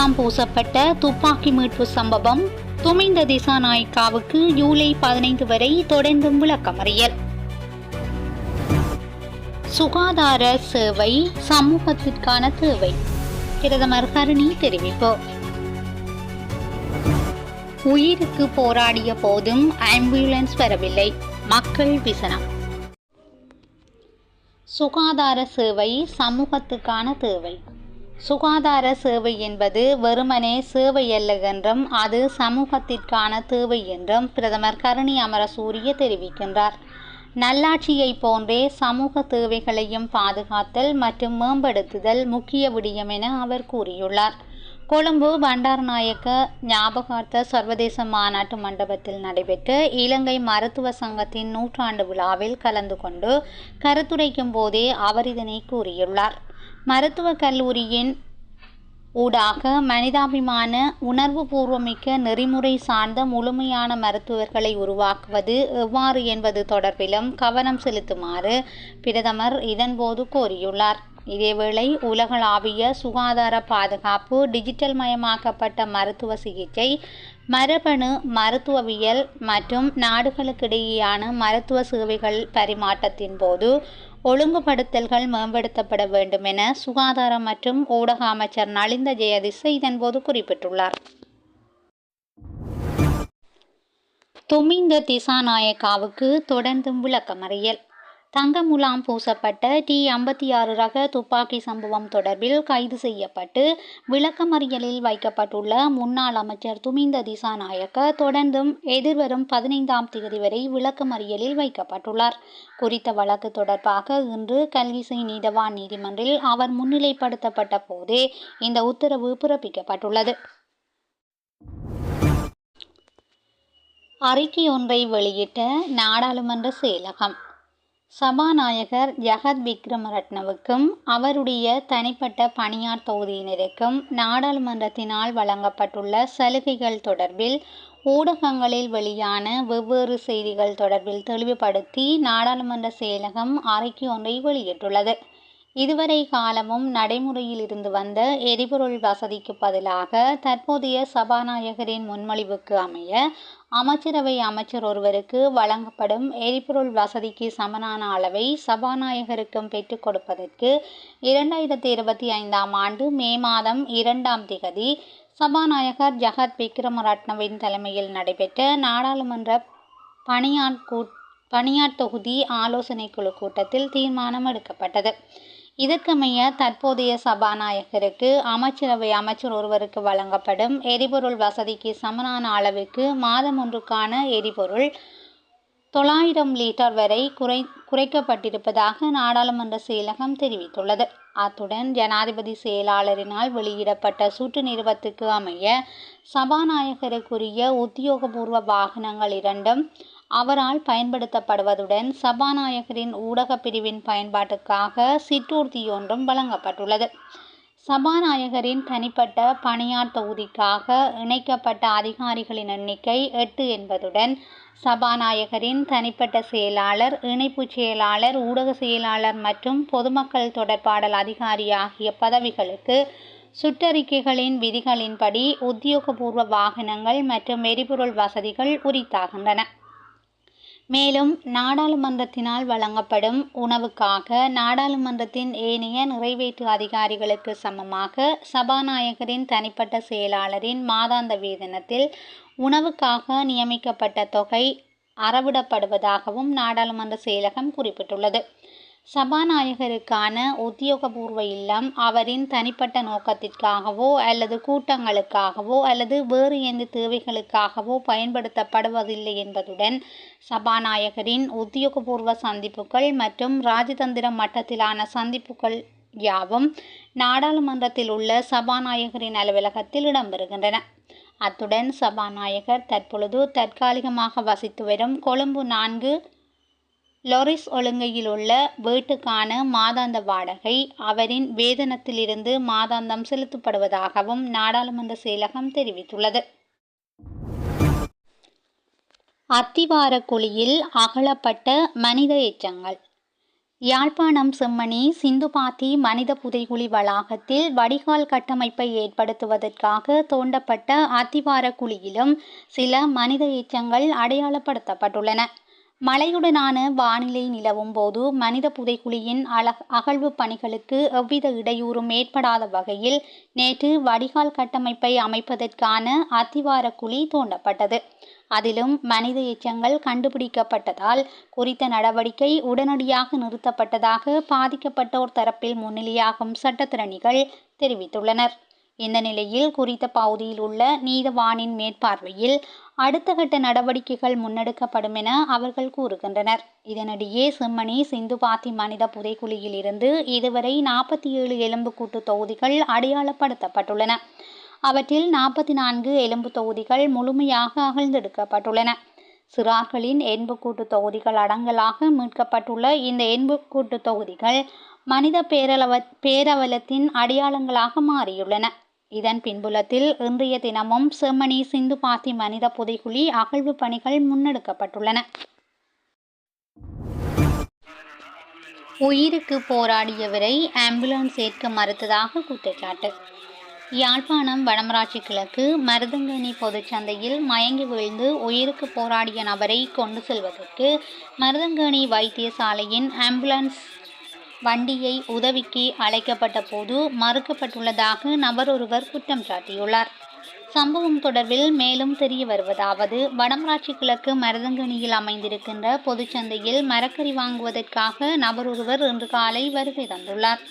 முலாம் பூசப்பட்ட துப்பாக்கி மீட்பு சம்பவம் துமிந்த திசாநாயக்காவுக்கு ஜூலை பதினைந்து வரை தொடர்ந்தும் விளக்கமறியல். சுகாதார சேவை சமூகத்திற்கான தேவை. பிரதமர் கருணி தெரிவிப்பு. உயிருக்கு போராடிய போதும் ஆம்புலன்ஸ் வரவில்லை. மக்கள் விசனம். சுகாதார சேவை சமூகத்துக்கான தேவை. சுகாதார சேவை என்பது வெறுமனே சேவை அல்ல என்றும் அது சமூகத்திற்கான தேவை என்றும் பிரதமர் கருணி அமரசூரிய தெரிவிக்கின்றார். நல்லாட்சியை போன்றே சமூக தேவைகளையும் பாதுகாத்தல் மற்றும் மேம்படுத்துதல் முக்கிய விடயம் என அவர் கூறியுள்ளார். கொழும்பு பண்டாரநாயக்க ஞாபகார்த்த சர்வதேச மாநாட்டு மண்டபத்தில் நடைபெற்ற இலங்கை மருத்துவ சங்கத்தின் நூற்றாண்டு விழாவில் கலந்து கொண்டு கருத்துரைக்கும் போதே அவர் இதனை கூறியுள்ளார். மருத்துவக் கல்லூரியின் ஊடாக மனிதாபிமான உணர்வுபூர்வமிக்க நெறிமுறை சார்ந்த முழுமையான மருத்துவர்களை உருவாக்குவது எவ்வாறு என்பது தொடர்பிலும் கவனம் செலுத்துமாறு பிரதமர் இதன்போது கோரியுள்ளார். இதேவேளை உலகளாவிய சுகாதார பாதுகாப்பு டிஜிட்டல் மயமாக்கப்பட்ட மருத்துவ சிகிச்சை மரபணு மருத்துவவியல் மற்றும் நாடுகளுக்கிடையேயான மருத்துவ சேவைகள் பரிமாற்றத்தின் போது ஒழுங்குபடுத்தல்கள் மேம்படுத்தப்பட வேண்டும் என சுகாதார மற்றும் ஊடக அமைச்சர் நலிந்த ஜெயதிச இதன்போது குறிப்பிட்டுள்ளார். துமிந்த திசாநாயக்காவுக்கு தொடர்ந்தும் விளக்கமறியல். தங்க முலாம் பூசப்பட்ட டி ஐம்பத்தி ஆறு ரக துப்பாக்கி சம்பவம் தொடர்பில் கைது செய்யப்பட்டு விளக்கமறியலில் வைக்கப்பட்டுள்ள முன்னாள் அமைச்சர் துமிந்த திசாநாயக்க தொடர்ந்தும் எதிர்வரும் பதினைந்தாம் தேதி வரை விளக்கமறியலில் வைக்கப்பட்டுள்ளார். குறித்த வழக்கு தொடர்பாக இன்று கல்விசை நீதவான் நீதிமன்றில் அவர் முன்னிலைப்படுத்தப்பட்ட போதே இந்த உத்தரவு பிறப்பிக்கப்பட்டுள்ளது. அறிக்கை ஒன்றை வெளியிட்ட நாடாளுமன்ற செயலகம். சபாநாயகர் ஜெகத் விக்ரமரட்னவுக்கும் அவருடைய தனிப்பட்ட பணியார் தொகுதியினருக்கும் நாடாளுமன்றத்தினால் வழங்கப்பட்டுள்ள சலுகைகள் தொடர்பில் ஊடகங்களில் வெளியான வெவ்வேறு செய்திகள் தொடர்பில் தெளிவுபடுத்தி நாடாளுமன்ற செயலகம் அறிக்கை ஒன்றை வெளியிட்டுள்ளது. இதுவரை காலமும் நடைமுறையில் இருந்து வந்த எரிபொருள் வசதிக்கு பதிலாக தற்போதைய சபாநாயகரின் முன்மொழிவுக்கு அமைய அமைச்சரவை அமைச்சர் ஒருவருக்கு வழங்கப்படும் எரிபொருள் வசதிக்கு சமனான அளவை சபாநாயகருக்கும் பெற்றுக் கொடுப்பதற்கு இரண்டாயிரத்தி இருபத்தி ஐந்தாம் ஆண்டு மே மாதம் இரண்டாம் திகதி சபாநாயகர் ஜகத் விக்ரமரட்னவின் தலைமையில் நடைபெற்ற நாடாளுமன்ற பணியாட் கூ பணியாட் தொகுதி ஆலோசனை குழு கூட்டத்தில் தீர்மானம் எடுக்கப்பட்டது. இதற்கமைய தற்போதைய சபாநாயகருக்கு அமைச்சரவை அமைச்சர் ஒருவருக்கு வழங்கப்படும் எரிபொருள் வசதிக்கு சமனான அளவுக்கு மாதம் ஒன்றுக்கான எரிபொருள் தொள்ளாயிரம் லிட்டர் வரை குறை குறைக்கப்பட்டிருப்பதாக நாடாளுமன்ற செயலகம் தெரிவித்துள்ளது. அத்துடன் ஜனாதிபதி செயலாளரினால் வெளியிடப்பட்ட சுற்று நிறுவத்துக்கு அமைய சபாநாயகருக்குரிய உத்தியோகபூர்வ வாகனங்கள் இரண்டும் அவரால் பயன்படுத்தப்படுவதுடன் சபாநாயகரின் ஊடகப் பிரிவின் பயன்பாட்டுக்காக சிற்றூர்தி ஒன்றும் வழங்கப்பட்டுள்ளது. சபாநாயகரின் தனிப்பட்ட பணியார் தொகுதிக்காக இணைக்கப்பட்ட அதிகாரிகளின் எண்ணிக்கை எட்டு என்பதுடன் சபாநாயகரின் தனிப்பட்ட செயலாளர் இணைப்பு செயலாளர் ஊடக செயலாளர் மற்றும் பொதுமக்கள் தொடர்பாடல் அதிகாரி ஆகிய பதவிகளுக்கு சுற்றறிக்கைகளின் விதிகளின்படி உத்தியோகபூர்வ வாகனங்கள் மற்றும் எரிபொருள் வசதிகள் உரித்தாகின்றன. மேலும் நாடாளுமன்றத்தினால் வழங்கப்படும் உணவுக்காக நாடாளுமன்றத்தின் ஏனைய நிறைவேற்று அதிகாரிகளுக்கு சமமாக சபாநாயகரின் தனிப்பட்ட செயலாளரின் மாதாந்த வேதனத்தில் உணவுக்காக நியமிக்கப்பட்ட தொகை அறவிடப்படுவதாகவும் நாடாளுமன்ற செயலகம் குறிப்பிட்டுள்ளது. சபாநாயகருக்கான உத்தியோகபூர்வ இல்லம் அவரின் தனிப்பட்ட நோக்கத்திற்காகவோ அல்லது கூட்டங்களுக்காகவோ அல்லது வேறு எந்த தேவைகளுக்காகவோ பயன்படுத்தப்படுவதில்லை என்பதுடன் சபாநாயகரின் உத்தியோகபூர்வ சந்திப்புகள் மற்றும் ராஜதந்திர மட்டத்திலான சந்திப்புகள் யாவும் நாடாளுமன்றத்தில் உள்ள சபாநாயகரின் அலுவலகத்தில் இடம்பெறுகின்றன. அத்துடன் சபாநாயகர் தற்பொழுது தற்காலிகமாக வசித்து வரும் கொழும்பு நான்கு லொரிஸ் ஒழுங்கையில் உள்ள வீட்டுக்கான மாதாந்த வாடகை அவரின் வேதனத்திலிருந்து மாதாந்தம் செலுத்தப்படுவதாகவும் நாடாளுமன்ற செயலகம் தெரிவித்துள்ளது. அத்திவார குழியில் அகலப்பட்ட மனித எச்சங்கள். யாழ்ப்பாணம் செம்மணி சிந்துபாத்தி மனித புதைகுழி வளாகத்தில் வடிகால் கட்டமைப்பை ஏற்படுத்துவதற்காக தோண்டப்பட்ட அத்திவார குழியிலும் சில மனித எச்சங்கள் அடையாளப்படுத்தப்பட்டுள்ளன. மழையுடனான வானிலை நிலவும் போது மனித புதைக்குழியின் அல அகழ்வு பணிகளுக்கு எவ்வித இடையூறும் ஏற்படாத வகையில் நேற்று வடிகால் கட்டமைப்பை அமைப்பதற்கான அத்திவார குழி தோண்டப்பட்டது. அதிலும் மனித எச்சங்கள் கண்டுபிடிக்கப்பட்டதால் குறித்த நடவடிக்கை உடனடியாக நிறுத்தப்பட்டதாக பாதிக்கப்பட்டோர் தரப்பில் முன்னிலையாகும் சட்டத்திறனிகள் தெரிவித்துள்ளனர். இந்த நிலையில் குறித்த பகுதியில் உள்ள நீதவானின் மேற்பார்வையில் அடுத்த கட்ட நடவடிக்கைகள் முன்னெடுக்கப்படும் என அவர்கள் கூறுகின்றனர். இதனிடையே செம்மணி சிந்துபாத்தி மனித புதைக்குழியில் இருந்து இதுவரை நாற்பத்தி ஏழு எலும்புக்கூட்டு தொகுதிகள் அடையாளப்படுத்தப்பட்டுள்ளன. அவற்றில் நாற்பத்தி நான்கு எலும்பு தொகுதிகள் முழுமையாக அகழ்ந்தெடுக்கப்பட்டுள்ளன. சிறார்களின் எண்புக்கூட்டு தொகுதிகள் அடங்கலாக மீட்கப்பட்டுள்ள இந்த எண்புக்கூட்டு தொகுதிகள் மனித பேரளவ பேரவலத்தின் அடையாளங்களாக மாறியுள்ளன. இதன் பின்புலத்தில் இன்றைய தினமும் செம்மணி சிந்துபாத்தி மனித புதைகுழி அகழ்வு பணிகள் முன்னெடுக்கப்பட்டுள்ளன. உயிருக்கு போராடியவரை ஆம்புலன்ஸ் ஏற்க மறுத்ததாக குற்றச்சாட்டு. யாழ்ப்பாணம் வடமராட்சி கிழக்கு மருதங்கனி பொதுச்சந்தையில் மயங்கி விழுந்து உயிருக்கு போராடிய நபரை கொண்டு செல்வதற்கு மருதங்கனி வைத்தியசாலையின் ஆம்புலன்ஸ் வண்டியை உதவிக்கு அழைக்கப்பட்ட போது மறுக்கப்பட்டுள்ளதாக நபர் ஒருவர் குற்றம் சாட்டியுள்ளார். சம்பவம் தொடர்பில் மேலும் தெரிய வருவதாவது வடமராட்சி கிழக்கு மருதங்கனியில் அமைந்திருக்கின்ற பொதுச்சந்தையில் மரக்கறி வாங்குவதற்காக நபர் ஒருவர் இன்று காலை வருகை தந்துள்ளார்.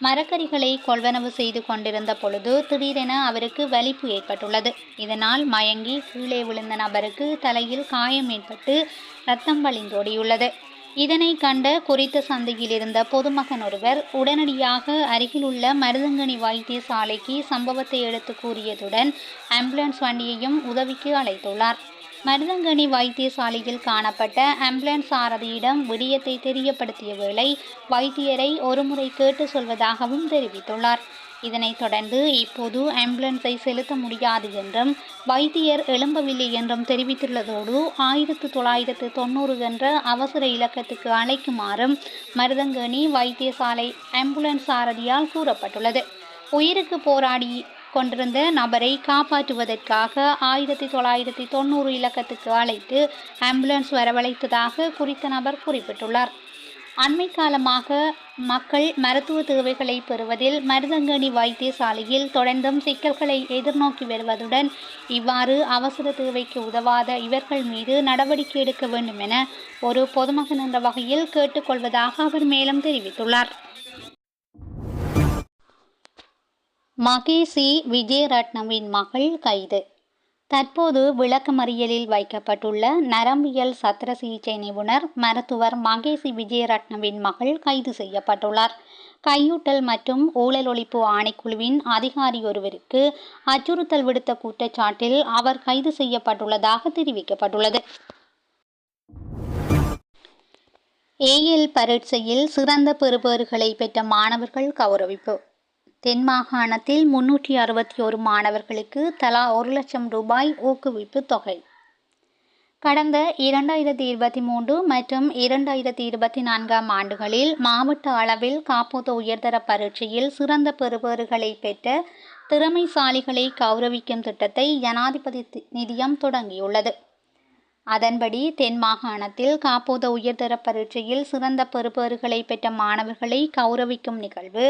மரக்கறிகளை கொள்வனவு செய்து கொண்டிருந்த பொழுது திடீரென அவருக்கு வலிப்பு ஏற்பட்டுள்ளது. இதனால் மயங்கி கீழே விழுந்த நபருக்கு தலையில் காயம் ஏற்பட்டு ரத்தம் வழிந்தோடியுள்ளது. இதனை கண்ட குறித்த சந்தையில் இருந்த பொதுமகன் ஒருவர் உடனடியாக அருகிலுள்ள மருதங்கனி வைத்தியசாலைக்கு சம்பவத்தை எடுத்து கூறியதுடன் ஆம்புலன்ஸ் வண்டியையும் உதவிக்கு அழைத்துள்ளார். மருதங்கனி வைத்தியசாலையில் காணப்பட்ட ஆம்புலன்ஸ் சாரதியிடம் விடயத்தை தெரியப்படுத்திய வேளை வைத்தியரை ஒருமுறை கேட்டு சொல்வதாகவும் தெரிவித்துள்ளார். இதனைத் தொடர்ந்து இப்போது ஆம்புலன்ஸை செலுத்த முடியாது என்றும் வைத்தியர் எழும்பவில்லை என்றும் தெரிவித்துள்ளதோடு ஆயிரத்து தொள்ளாயிரத்து தொண்ணூறு என்ற அவசர இலக்கத்துக்கு அழைக்குமாறும் மருதங்கேணி வைத்தியசாலை ஆம்புலன்ஸ் சாரதியால் கூறப்பட்டுள்ளது. உயிருக்கு போராடி கொண்டிருந்த நபரை காப்பாற்றுவதற்காக ஆயிரத்தி தொள்ளாயிரத்தி தொண்ணூறு இலக்கத்துக்கு அழைத்து ஆம்புலன்ஸ் வரவழைத்ததாக குறித்த நபர் குறிப்பிட்டுள்ளார். அண்மை காலமாக மக்கள் மருத்துவ தேவைகளை பெறுவதில் மருதங்கனி வைத்தியசாலையில் தொடர்ந்தும் சிக்கல்களை எதிர்நோக்கி வருவதுடன் இவ்வாறு அவசர தேவைக்கு உதவாத இவர்கள் மீது நடவடிக்கை எடுக்க வேண்டும் என ஒரு பொதுமகன் என்ற வகையில் கேட்டுக்கொள்வதாக அவர் மேலும் தெரிவித்துள்ளார். மகேசி விஜயரட்னவின் மகள் கைது. தற்போது விளக்கமறியலில் வைக்கப்பட்டுள்ள நரம்பியல் சத்திர சிகிச்சை நிபுணர் மருத்துவர் மகேசி விஜயரட்னவின் மகள் கைது செய்யப்பட்டுள்ளார். கையூட்டல் மற்றும் ஊழல் ஒழிப்பு ஆணைக்குழுவின் அதிகாரி ஒருவருக்கு அச்சுறுத்தல் விடுத்த குற்றச்சாட்டில் அவர் கைது செய்யப்பட்டுள்ளதாக தெரிவிக்கப்பட்டுள்ளது. ஏஎல் பரீட்சையில் சிறந்த பெறுபேறுகளை பெற்ற மாணவர்கள் கௌரவிப்பு. தென் மாகாணத்தில் முன்னூற்றி அறுபத்தி ஒரு மாணவர்களுக்கு தலா ஒரு லட்சம் ரூபாய் ஊக்குவிப்பு தொகை. கடந்த இரண்டாயிரத்தி இருபத்தி மூன்று மற்றும் இரண்டாயிரத்தி இருபத்தி நான்காம் ஆண்டுகளில் மாவட்ட அளவில் காப்போத உயர்தர பரீட்சையில் சிறந்த பெறுபேறுகளை பெற்ற திறமைசாலிகளை கௌரவிக்கும் திட்டத்தை ஜனாதிபதி நிதியம் தொடங்கியுள்ளது. அதன்படி தென் மாகாணத்தில் காப்போத உயர்தர பரீட்சையில் சிறந்த பெறுபேறுகளை பெற்ற மாணவர்களை கௌரவிக்கும் நிகழ்வு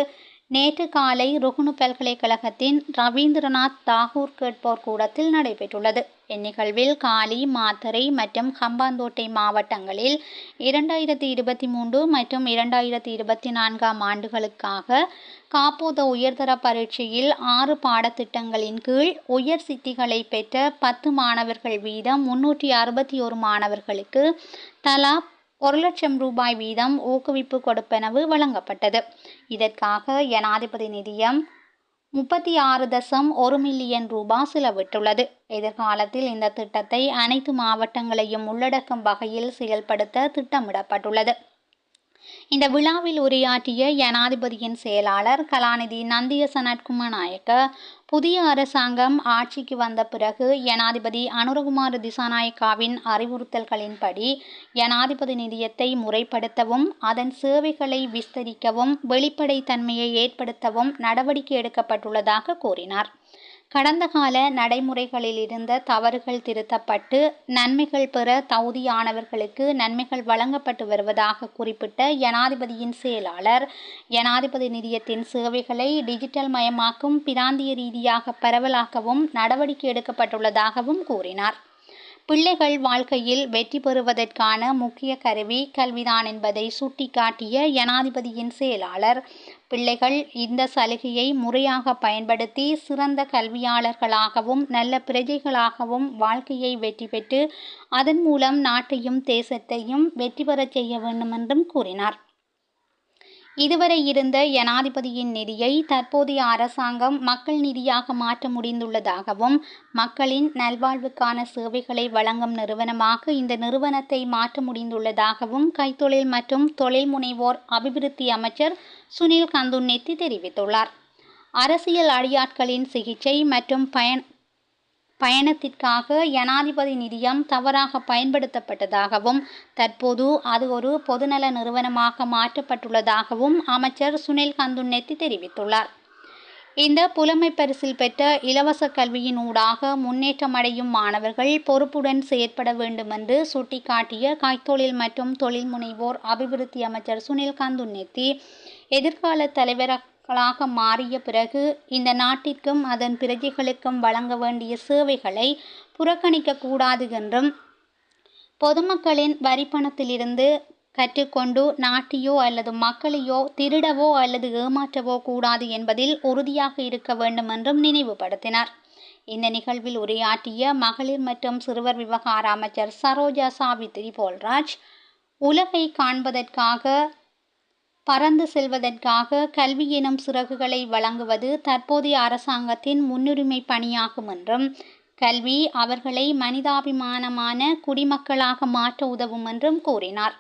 நேற்று காலை ருகுணு பல்கலைக்கழகத்தின் ரவீந்திரநாத் தாகூர் கேட்போர் கூடத்தில் நடைபெற்றுள்ளது. இந்நிகழ்வில் காலி மாத்தறை மற்றும் ஹம்பாந்தோட்டை மாவட்டங்களில் இரண்டாயிரத்தி இருபத்தி மூன்று மற்றும் இரண்டாயிரத்தி இருபத்தி நான்காம் ஆண்டுகளுக்காக காப்போத உயர்தர பரீட்சையில் ஆறு பாடத்திட்டங்களின் கீழ் உயர் சித்திகளை பெற்ற பத்து மாணவர்கள் வீதம் முன்னூற்றி அறுபத்தி ஒரு மாணவர்களுக்கு தலா ஒரு லட்சம் ரூபாய் வீதம் ஊக்குவிப்பு கொடுப்பனவு வழங்கப்பட்டது. இதற்காக ஜனாதிபதி நிதியம் முப்பத்தி ஆறு தசம் ஒரு மில்லியன் ரூபாய் செலவிட்டுள்ளது. எதிர்காலத்தில் இந்த திட்டத்தை அனைத்து மாவட்டங்களையும் உள்ளடக்கும் வகையில் செயல்படுத்த திட்டமிடப்பட்டுள்ளது. இந்த விழாவில் உரையாற்றிய ஜனாதிபதியின் செயலாளர் கலாநிதி நந்திய சனத்குமார் நாயக்க புதிய அரசாங்கம் ஆட்சிக்கு வந்த பிறகு ஜனாதிபதி அனுரகுமார் திசாநாயக்காவின் அறிவுறுத்தல்களின்படி ஜனாதிபதி நிதியத்தை முறைப்படுத்தவும் அதன் சேவைகளை விஸ்தரிக்கவும் வெளிப்படைத்தன்மையை ஏற்படுத்தவும் நடவடிக்கை எடுக்கப்பட்டுள்ளதாக கூறினார். கடந்த கால நடைமுறைகளில் இருந்த தவறுகள் திருத்தப்பட்டு நன்மைகள் பெற தகுதியானவர்களுக்கு நன்மைகள் வழங்கப்பட்டு வருவதாக குறிப்பிட்ட ஜனாதிபதியின் செயலாளர் ஜனாதிபதி நிதியத்தின் சேவைகளை டிஜிட்டல் மயமாக்கும் பிராந்திய ரீதியாக பரவலாக்கவும் நடவடிக்கை எடுக்கப்பட்டுள்ளதாகவும் கூறினார். பிள்ளைகள் வாழ்க்கையில் வெற்றி பெறுவதற்கான முக்கிய கருவி கல்விதான் என்பதை சுட்டிக்காட்டிய ஜனாதிபதியின் செயலாளர் பிள்ளைகள் இந்த சலுகையை முறையாக பயன்படுத்தி சிறந்த கல்வியாளர்களாகவும் நல்ல பிரஜைகளாகவும் வாழ்க்கையை வெற்றி பெற்று அதன் மூலம் நாட்டையும் தேசத்தையும் வெற்றி பெறச் செய்ய வேண்டும் என்றும் கூறினார். இதுவரை இருந்த ஜனாதிபதியின் நிதியை தற்போதைய அரசாங்கம் மக்கள் நிதியாக மாற்ற முடிந்துள்ளதாகவும் மக்களின் நல்வாழ்வுக்கான சேவைகளை வழங்கும் நிறுவனமாக இந்த நிறுவனத்தை மாற்ற முடிந்துள்ளதாகவும் கைத்தொழில் மற்றும் தொழில் முனைவோர் அபிவிருத்தி அமைச்சர் சுனில் கந்துன்னெத்தி தெரிவித்துள்ளார். அரசியல் அடியாட்களின் சிகிச்சை மற்றும் பயன் பயணத்திற்காக ஜனாதிபதி நிதியம் தவறாக பயன்படுத்தப்பட்டதாகவும் தற்போது அது ஒரு பொதுநல நிறுவனமாக மாற்றப்பட்டுள்ளதாகவும் அமைச்சர் சுனில் கந்துன்னெத்தி தெரிவித்துள்ளார். இந்த புலமை பரிசில் பெற்ற இலவச கல்வியின் ஊடாக முன்னேற்றமடையும் மாணவர்கள் பொறுப்புடன் செயற்பட வேண்டும் என்று சுட்டிக்காட்டிய கைத்தொழில் மற்றும் தொழில் முனைவோர் அபிவிருத்தி அமைச்சர் சுனில் கந்துன்னெத்தி எதிர்கால தலைவர்களாக மாறிய பிறகு இந்த நாட்டிற்கும் அதன் பிரஜைகளுக்கும் வழங்க வேண்டிய சேவைகளை புறக்கணிக்கக்கூடாது என்றும் பொதுமக்களின் வரிப்பணத்திலிருந்து கற்றுக்கொண்டு நாட்டையோ அல்லது மக்களையோ திருடவோ அல்லது ஏமாற்றவோ கூடாது என்பதில் உறுதியாக இருக்க வேண்டும் என்றும் நினைவுபடுத்தினார். இந்த நிகழ்வில் உரையாற்றிய மகளிர் மற்றும் சிறுவர் விவகார அமைச்சர் சரோஜா சாவித்திரி போல்ராஜ் உலகை காண்பதற்காக பறந்து செல்வதற்காக கல்வி எனும் சிறகுகளை வழங்குவது தற்போதைய அரசாங்கத்தின் முன்னுரிமை பணியாகும் என்றும் கல்வி அவர்களை மனிதாபிமானமான குடிமக்களாக மாற்ற உதவும் என்றும் கூறினார்.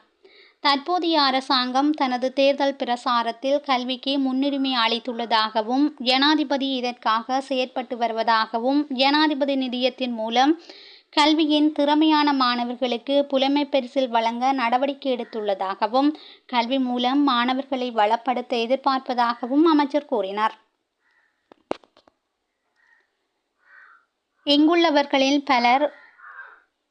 தற்போதைய அரசாங்கம் தனது தேர்தல் பிரசாரத்தில் கல்விக்கு முன்னுரிமை அளித்துள்ளதாகவும் ஜனாதிபதி இதற்காக செயற்பட்டு வருவதாகவும் ஜனாதிபதி நிதியத்தின் மூலம் கல்வியின் திறமையான மாணவர்களுக்கு புலமை பரிசில் வழங்க நடவடிக்கை எடுத்துள்ளதாகவும் கல்வி மூலம் மாணவர்களை வளப்படுத்த எதிர்பார்ப்பதாகவும் அமைச்சர் கூறினார். இங்குள்ளவர்களில் பலர்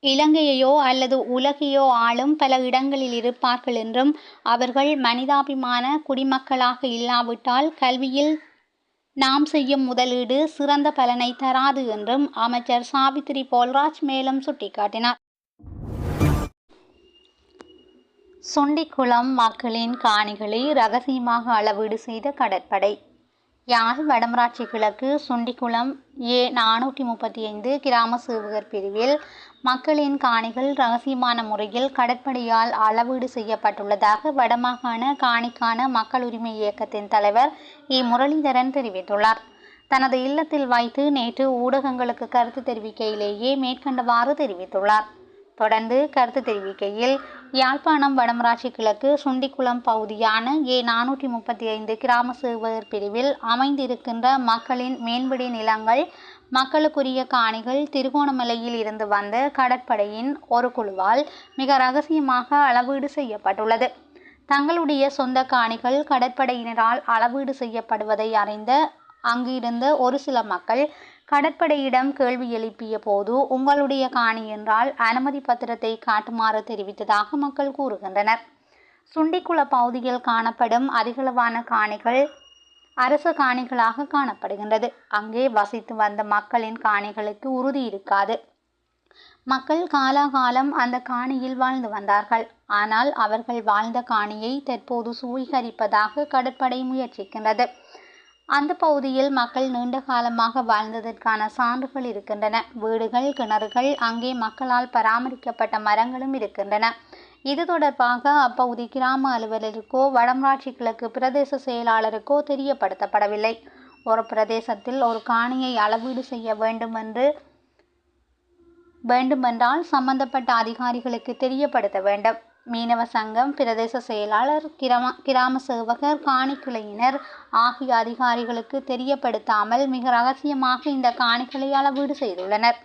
இலங்கையையோ அல்லது உலகையோ ஆளும் பல இடங்களில் இருப்பார்கள் என்றும் அவர்கள் மனிதாபிமான குடிமக்களாக இல்லாவிட்டால் கல்வியில் நாம் செய்யும் முதலீடு சிறந்த பலனை தராது என்றும் அமைச்சர் சாவித்திரி போல்ராஜ் மேலும் சுட்டிக்காட்டினார். சுண்டிக்குளம் மக்களின் காணிகளை ரகசியமாக அளவீடு செய்த கடற்படை. யாழ் வடமராட்சி கிழக்கு சுண்டிக்குளம் ஏ நானூற்றி முப்பத்தி ஐந்து கிராம சேவகர் பிரிவில் மக்களின் காணிகள் ரகசியமான முறையில் கடற்படையால் அளவீடு செய்யப்பட்டுள்ளதாக வடமாகாண காணிக்கான மக்கள் உரிமை இயக்கத்தின் தலைவர் இ. முரளிதரன் தெரிவித்துள்ளார். தனது இல்லத்தில் வைத்து நேற்று ஊடகங்களுக்கு கருத்து தெரிவிக்கையிலேயே மேற்கண்டவாறு தெரிவித்துள்ளார். தொடர்ந்து கருத்து தெரிவிக்கையில் யாழ்ப்பாணம் வடமராட்சி கிழக்கு சுண்டிக்குளம் பகுதியான ஏ நானூற்றி முப்பத்தி ஐந்து கிராம சேவகர் பிரிவில் அமைந்திருக்கின்ற மக்களின் மேன்பிடி நிலங்கள் மக்களுக்குரிய காணிகள் திருகோணமலையில் இருந்து வந்த கடற்படையின் ஒரு குழுவால் மிக ரகசியமாக அளவீடு செய்யப்பட்டுள்ளது. தங்களுடைய சொந்த காணிகள் கடற்படையினரால் அளவீடு செய்யப்படுவதை அறிந்த அங்கிருந்த ஒரு சில மக்கள் கடற்படையிடம் கேள்வி எழுப்பிய போது உங்களுடைய காணி என்றால் அனுமதி பத்திரத்தை காட்டுமாறு தெரிவித்ததாக மக்கள் கூறுகின்றனர். சுண்டிக்குள பகுதியில் காணப்படும் அதிகளவான காணிகள் அரச காணிகளாக காணப்படுகின்றது. அங்கே வசித்து வந்த மக்களின் காணிகளுக்கு உறுதி இருக்காது. மக்கள் காலாகாலம் அந்த காணியில் வாழ்ந்து வந்தார்கள். ஆனால் அவர்கள் வாழ்ந்த காணியை தற்போது சுவீகரிப்பதாக கடற்படை முயற்சிக்கின்றது. அந்த பகுதியில் மக்கள் நீண்ட காலமாக வாழ்ந்ததற்கான சான்றுகள் இருக்கின்றன. வீடுகள் கிணறுகள் அங்கே மக்களால் பராமரிக்கப்பட்ட மரங்களும் இருக்கின்றன. இது தொடர்பாக அப்பகுதி கிராம அலுவலருக்கோ வடமராட்சி கிழக்கு பிரதேச செயலாளருக்கோ தெரியப்படுத்தப்படவில்லை. ஒரு பிரதேசத்தில் ஒரு காணியை அளவீடு செய்ய வேண்டும் என்று வேண்டுமென்றால் சம்பந்தப்பட்ட அதிகாரிகளுக்கு தெரியப்படுத்த வேண்டும். மீனவ சங்கம் பிரதேச செயலாளர் கிராம கிராம சேவகர் காணிக்கிளையினர் ஆகிய அதிகாரிகளுக்கு தெரியப்படுத்தாமல் மிக ரகசியமாக இந்த காணிகளை அளவீடு செய்துள்ளனர்.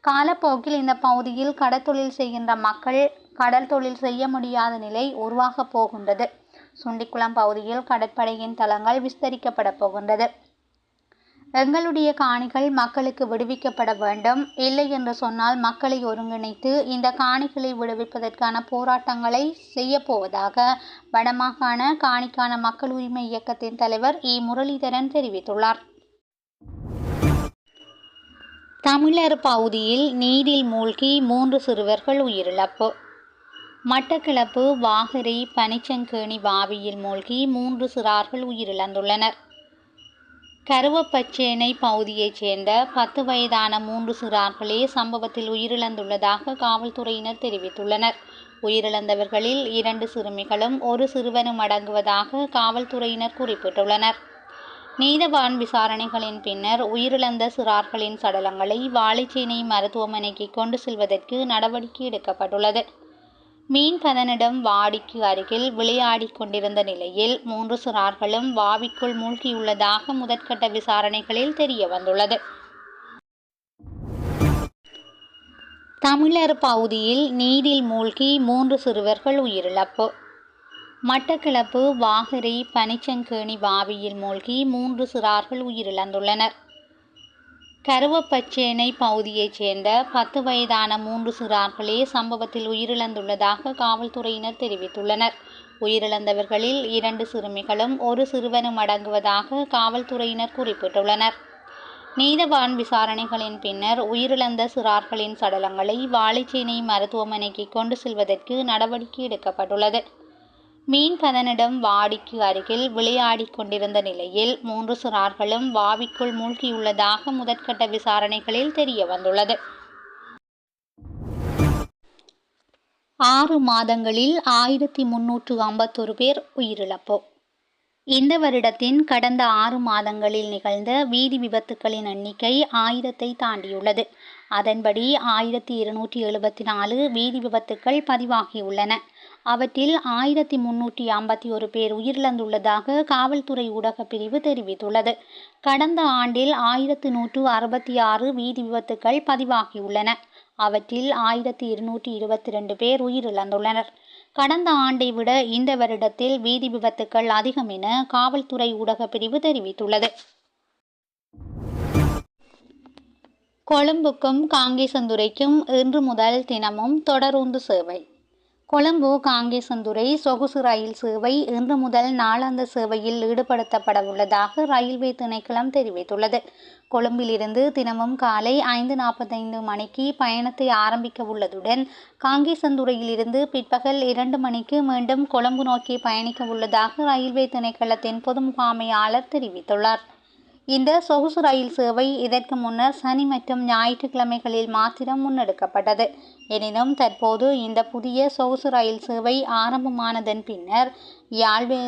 காலப்போக்கில் இந்த பகுதியில் கடற்தொழில் செய்கின்ற மக்கள் கடல் தொழில் செய்ய முடியாத நிலை உருவாகப் போகின்றது. சுண்டிக்குளம் பகுதியில் கடற்படையின் தளங்கள் விஸ்தரிக்கப்பட போகின்றது. எங்களுடைய காணிகள் மக்களுக்கு விடுவிக்கப்பட வேண்டும். இல்லை என்று சொன்னால் மக்களை ஒருங்கிணைத்து இந்த காணிகளை விடுவிப்பதற்கான போராட்டங்களை செய்யப்போவதாக வடமாகாண காணிக்கான மக்கள் உரிமை இயக்கத்தின் தலைவர் இ. முரளிதரன் தெரிவித்துள்ளார். தமிழர் பகுதியில் நீரில் மூழ்கி மூன்று சிறுவர்கள் உயிரிழப்பு. மட்டக்களப்பு வாகரை பனிச்சங்கேணி வாவியில் மூழ்கி மூன்று சிறார்கள் உயிரிழந்துள்ளனர். கருவப்பச்சேனை பகுதியைச் சேர்ந்த பத்து வயதான மூன்று சிறார்களே சம்பவத்தில் உயிரிழந்துள்ளதாக காவல்துறையினர் தெரிவித்துள்ளனர். உயிரிழந்தவர்களில் இரண்டு சிறுமிகளும் ஒரு சிறுவனும் அடங்குவதாக காவல்துறையினர் குறிப்பிட்டுள்ளனர். நீதவான் விசாரணைகளின் பின்னர் உயிரிழந்த சிறார்களின் சடலங்களை வாழைச்சேனை மருத்துவமனைக்கு கொண்டு செல்வதற்கு நடவடிக்கை எடுக்கப்பட்டுள்ளது. மீன் பதனிடம் வாடிக்கு அருகில் விளையாடிக் கொண்டிருந்த நிலையில் மூன்று சிறார்களும் வாவிக்குள் மூழ்கியுள்ளதாக முதற்கட்ட விசாரணைகளில் தெரிய வந்துள்ளது. தமிழர் பகுதியில் நீரில் மூழ்கி மூன்று சிறுவர்கள் உயிரிழப்பு. மட்டக்களப்பு வாகரை பனிச்சங்கேணி வாவியில் மூழ்கி மூன்று சிறார்கள் உயிரிழந்துள்ளனர். கருவப்பச்சேனை பகுதியைச் சேர்ந்த பத்து வயதான மூன்று சிறார்களே சம்பவத்தில் உயிரிழந்துள்ளதாக காவல்துறையினர் தெரிவித்துள்ளனர். உயிரிழந்தவர்களில் இரண்டு சிறுமிகளும் ஒரு சிறுவனும் அடங்குவதாக காவல்துறையினர் குறிப்பிட்டுள்ளனர். நீதவான் விசாரணைகளின் பின்னர் உயிரிழந்த சிறார்களின் சடலங்களை வாழைச்சேனை மருத்துவமனைக்கு கொண்டு செல்வதற்கு நடவடிக்கை எடுக்கப்பட்டுள்ளது. மீன் பதனிடம் வாடிக்கு அருகில் விளையாடிக் கொண்டிருந்த நிலையில் மூன்று சிறார்களும் வாவிக்குள் மூழ்கியுள்ளதாக முதற்கட்ட விசாரணைகளில் தெரிய வந்துள்ளது. ஆறு மாதங்களில் ஆயிரத்தி முன்னூற்று ஐம்பத்தொரு பேர் உயிரிழப்பு. இந்த வருடத்தின் கடந்த ஆறு மாதங்களில் நிகழ்ந்த வீதி விபத்துக்களின் எண்ணிக்கை ஆயிரத்தை தாண்டியுள்ளது. அதன்படி ஆயிரத்தி இருநூற்றி எழுபத்தி நாலு வீதி விபத்துக்கள் பதிவாகியுள்ளன. அவற்றில் ஆயிரத்தி முன்னூற்றி ஐம்பத்தி ஒரு பேர் உயிரிழந்துள்ளதாக காவல்துறை ஊடகப் பிரிவு தெரிவித்துள்ளது. கடந்த ஆண்டில் ஆயிரத்து நூற்று அறுபத்தி ஆறு வீதி விபத்துக்கள் பதிவாகியுள்ளன. அவற்றில் ஆயிரத்தி இருநூற்றி இருபத்தி ரெண்டு பேர் உயிரிழந்துள்ளனர். கடந்த ஆண்டை விட இந்த வருடத்தில் வீதி விபத்துக்கள் அதிகம் என காவல்துறை ஊடகப் பிரிவு தெரிவித்துள்ளது. கொழும்புக்கும் காங்கேசந்துறைக்கும் இன்று முதல் தினமும் தொடருந்து சேவை. கொழும்பு காங்கேசந்துறை சொகுசு ரயில் சேவை இன்று முதல் நாளாந்த சேவையில் ஈடுபடுத்தப்பட உள்ளதாக ரயில்வே திணைக்களம் தெரிவித்துள்ளது. கொழும்பிலிருந்து தினமும் காலை ஐந்து நாற்பத்தைந்து மணிக்கு பயணத்தை ஆரம்பிக்க உள்ளதுடன் காங்கேசந்துறையிலிருந்து பிற்பகல் இரண்டு மணிக்கு மீண்டும் கொழும்பு நோக்கி பயணிக்க உள்ளதாக ரயில்வே திணைக்களத்தின் பொது முகாமையாளர் தெரிவித்துள்ளார். இந்த சொகுசு ரயில் சேவை இதற்கு முன்னர் சனி மற்றும் ஞாயிற்றுக்கிழமைகளில் மாத்திரம் முன்னெடுக்கப்பட்டது. எனினும் தற்போது இந்த புதிய சொகுசு ரயில் சேவை ஆரம்பமானதன் பின்னர் யாழ்வே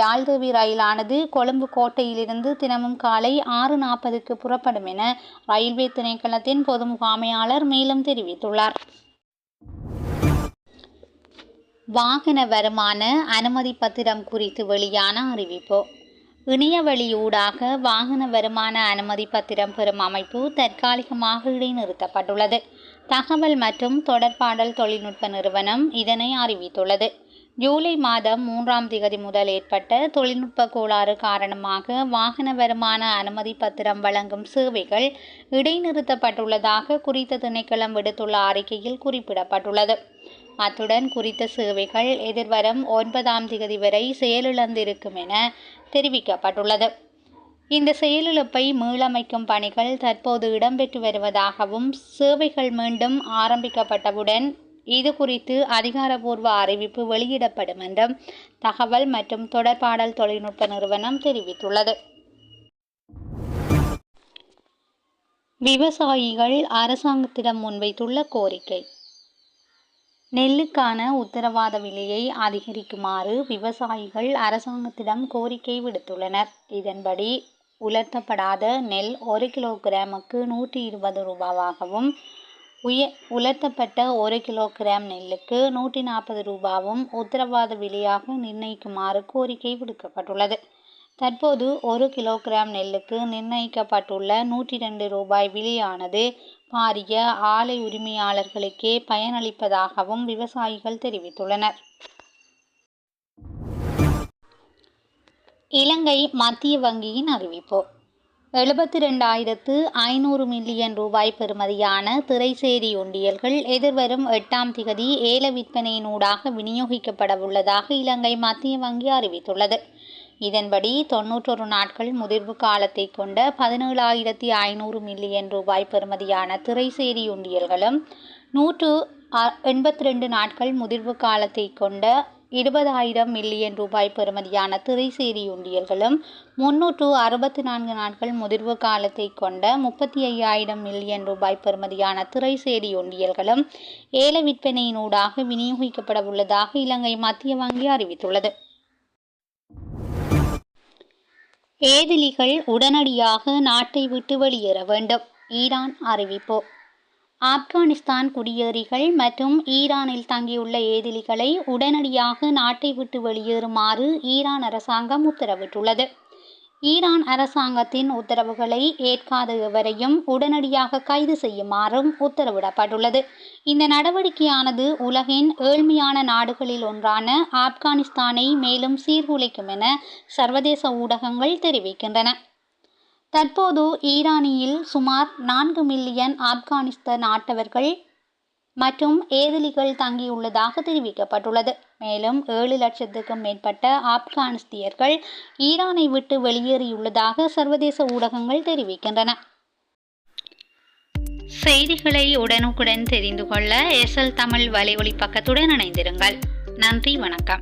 யாழ்தேவி ரயிலானது கொழும்பு கோட்டையிலிருந்து தினமும் காலை ஆறு நாற்பதுக்கு புறப்படும் என ரயில்வே திணைக்களத்தின் பொது முகாமையாளர் மேலும் தெரிவித்துள்ளார். வாகன வருமான அனுமதி பத்திரம் குறித்து வெளியான அறிவிப்பு. இணையவழியூடாக வாகன வருமான அனுமதி பத்திரம் பெறும் அமைப்பு தற்காலிகமாக இடைநிறுத்தப்பட்டுள்ளது. தகவல் மற்றும் தொடர்பாடல் தொழில்நுட்ப நிறுவனம் இதனை அறிவித்துள்ளது. ஜூலை மாதம் மூன்றாம் திகதி முதல் ஏற்பட்ட தொழில்நுட்ப கோளாறு காரணமாக வாகன வருமான அனுமதி பத்திரம் வழங்கும் சேவைகள் இடைநிறுத்தப்பட்டுள்ளதாக குறித்த திணைக்களம் விடுத்துள்ள அறிக்கையில் குறிப்பிடப்பட்டுள்ளது. அத்துடன் குறித்த சேவைகள் எதிர்வரும் ஒன்பதாம் திகதி வரை செயலிழந்திருக்கும் என தெரிவிக்கப்பட்டுள்ளது. இந்த செயலிழப்பை மீளமைக்கும் பணிகள் தற்போது இடம்பெற்று வருவதாகவும் சேவைகள் மீண்டும் ஆரம்பிக்கப்பட்டவுடன் இது குறித்து அதிகாரபூர்வ அறிவிப்பு வெளியிடப்படும் என்றும் தகவல் மற்றும் தொடர்பாடல் தொழில்நுட்ப நிறுவனம் தெரிவித்துள்ளது. விவசாயிகள் அரசாங்கத்திடம் முன்வைத்துள்ள கோரிக்கை நெல்லுக்கான உத்தரவாத விலையை அதிகரிக்குமாறு விவசாயிகள் அரசாங்கத்திடம் கோரிக்கை விடுத்துள்ளனர். இதன்படி உலர்த்தப்படாத நெல் ஒரு கிலோகிராமுக்கு நூற்றி இருபது ரூபாவாகவும் உய உலர்த்தப்பட்ட ஒரு கிலோகிராம் நெல்லுக்கு நூற்றி நாற்பது ரூபாவும் உத்தரவாத விலையாக நிர்ணயிக்குமாறு கோரிக்கை விடுக்கப்பட்டுள்ளது. தற்போது ஒரு கிலோகிராம் நெல்லுக்கு நிர்ணயிக்கப்பட்டுள்ள நூற்றி ரெண்டு ரூபாய் விலையானது பாரிய ஆலை உரிமையாளர்களுக்கே பயனளிப்பதாகவும் விவசாயிகள் தெரிவித்துள்ளனர். இலங்கை மத்திய வங்கியின் அறிவிப்பு. எழுபத்தி ரெண்டாயிரத்து ஐநூறு மில்லியன் ரூபாய் பெறுமதியான திரைசேரி உண்டியல்கள் எதிர்வரும் எட்டாம் திகதி ஏல விற்பனையினூடாக விநியோகிக்கப்படவுள்ளதாக இலங்கை மத்திய வங்கி அறிவித்துள்ளது. இதன்படி தொன்னூற்றொரு நாட்கள் முதிர்வு காலத்தை கொண்ட பதினேழாயிரத்தி ஐநூறு மில்லியன் ரூபாய் பெறுமதியான திரைசேரி உண்டியல்களும் நூற்று எண்பத்தி ரெண்டு நாட்கள் முதிர்வு காலத்தை கொண்ட இருபதாயிரம் மில்லியன் ரூபாய் பெறுமதியான திரைசேரி உண்டியல்களும் முன்னூற்று அறுபத்தி நான்கு நாட்கள் முதிர்வு காலத்தை கொண்ட முப்பத்தி ஐயாயிரம் மில்லியன் ரூபாய் பெறுமதியான திரைசேரி உண்டியல்களும் ஏல விற்பனையினூடாக விநியோகிக்கப்பட உள்ளதாக இலங்கை மத்திய வங்கி அறிவித்துள்ளது. ஏதிலிகள் உடனடியாக நாட்டை விட்டு வெளியேற வேண்டும். ஈரான் அறிவிப்பு. ஆப்கானிஸ்தான் குடியேறிகள் மற்றும் ஈரானில் தங்கியுள்ள ஏதிலிகளை உடனடியாக நாட்டை விட்டு வெளியேறுமாறு ஈரான் அரசாங்கம் உத்தரவிட்டுள்ளது. ஈரான் அரசாங்கத்தின் உத்தரவுகளை ஏற்காத எவரையும் உடனடியாக கைது செய்யுமாறும் உத்தரவிடப்பட்டுள்ளது. இந்த நடவடிக்கையானது உலகின் ஏழ்மையான நாடுகளில் ஒன்றான ஆப்கானிஸ்தானை மேலும் சீர்குலைக்கும் என சர்வதேச ஊடகங்கள் தெரிவிக்கின்றன. தற்போது ஈரானியில் சுமார் நான்கு மில்லியன் ஆப்கானிஸ்தான் நாட்டவர்கள் மற்றும் ஏதிலிகள் தங்கியுள்ளதாக தெரிவிக்கப்பட்டுள்ளது. மேலும் ஏழு லட்சத்துக்கும் மேற்பட்ட ஆப்கானிஸ்தியர்கள் ஈரானை விட்டு வெளியேறியுள்ளதாக சர்வதேச ஊடகங்கள் தெரிவிக்கின்றன. செய்திகளை உடனுக்குடன் தெரிந்து கொள்ள எஸ்எல் தமிழ் வலைஒலி பக்கத்துடன் இணைந்திருங்கள். நன்றி வணக்கம்.